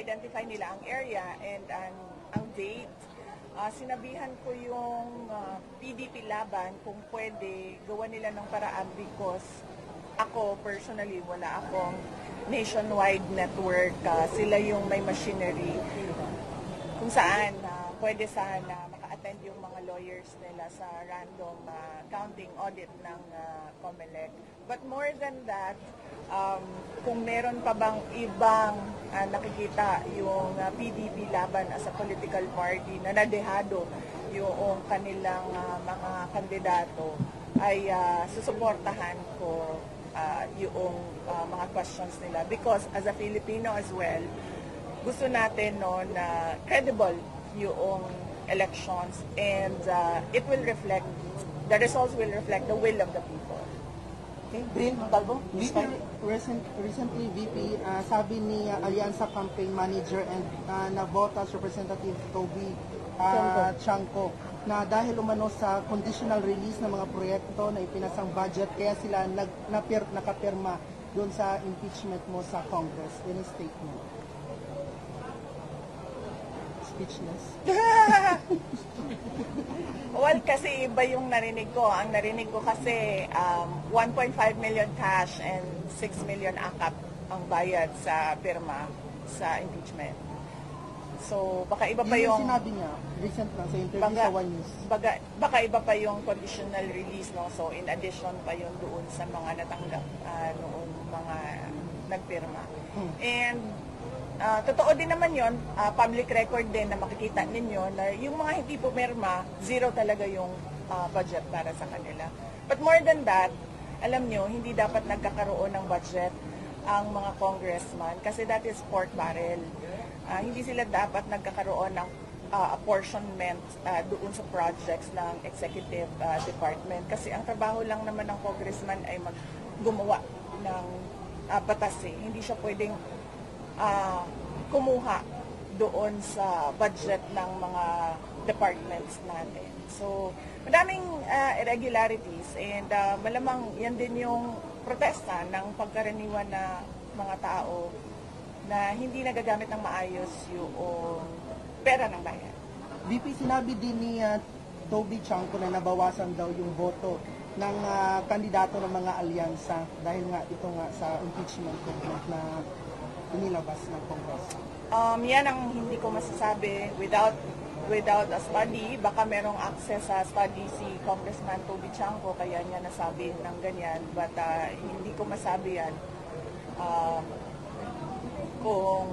identify nila ang area and ang, ang date. Ah, sinabihan ko yung ah, PDP laban kung pwede gawa nila ng paraan because ako personally wala akong nationwide network. Ah, sila yung may machinery kung saan ah, pwede sana maka-attend yung mga lawyers nila sa random ah, counting audit ng uh, COMELEC. But more than that, um, kung meron pa bang ibang ah, nakikita yung ah, PDP laban as a political party na nadehado yung kanilang ah, mga kandidato ay ah, susuportahan ko ah, yung ah, mga questions nila because as a Filipino as well, gusto natin no na credible yung elections and uh, it will reflect the results will reflect the will of the people. Okay, Bryn Montalvo, VP, recent, recently, VP, uh, sabi ni uh, Alianza Campaign Manager and uh, Navota Representative Toby uh, Chanko na dahil umano sa conditional release ng mga proyekto na ipinasang budget, kaya sila nag, napir, nakapirma doon sa impeachment mo sa Congress. Any statement? Speechless. Kasi iba yung narinig ko. Ang narinig ko kasi um, 1.5 million cash and 6 million akap ang bayad sa pirma sa impeachment. So, baka iba pa Yun yung... yung sinabi niya, recent lang sa interview Baka, sa One News. baga, baka iba pa yung conditional release, no? So, in addition pa yun doon sa mga natanggap ah, noong mga nagpirma. Hmm. And ah, totoo din naman yun, ah, public record din na makikita ninyo na yung mga hindi pumirma, zero talaga yung ah, budget para sa kanila. But more than that, alam nyo, hindi dapat nagkakaroon ng budget ang mga congressman kasi that is pork barrel. Ah, hindi sila dapat nagkakaroon ng ah, apportionment ah, doon sa projects ng executive ah, department kasi ang trabaho lang naman ng congressman ay mag gumawa ng ah, batas eh. Hindi siya pwedeng ah, kumuha doon sa budget ng mga departments natin. So, madaming ah, irregularities and ah, malamang yan din yung protesta ng pagkaraniwan na mga tao na hindi nagagamit ng maayos yung pera ng bayan. VP, sinabi din ni uh, Toby Chanko na nabawasan daw yung boto ng ah, kandidato ng mga alyansa dahil nga ito nga sa impeachment na inilabas ng Congress. Um, yan ang hindi ko masasabi without without a study. Baka merong access sa study si Congressman Toby Chanko, kaya niya nasabi ng ganyan. But ah, hindi ko masabi yan um, kung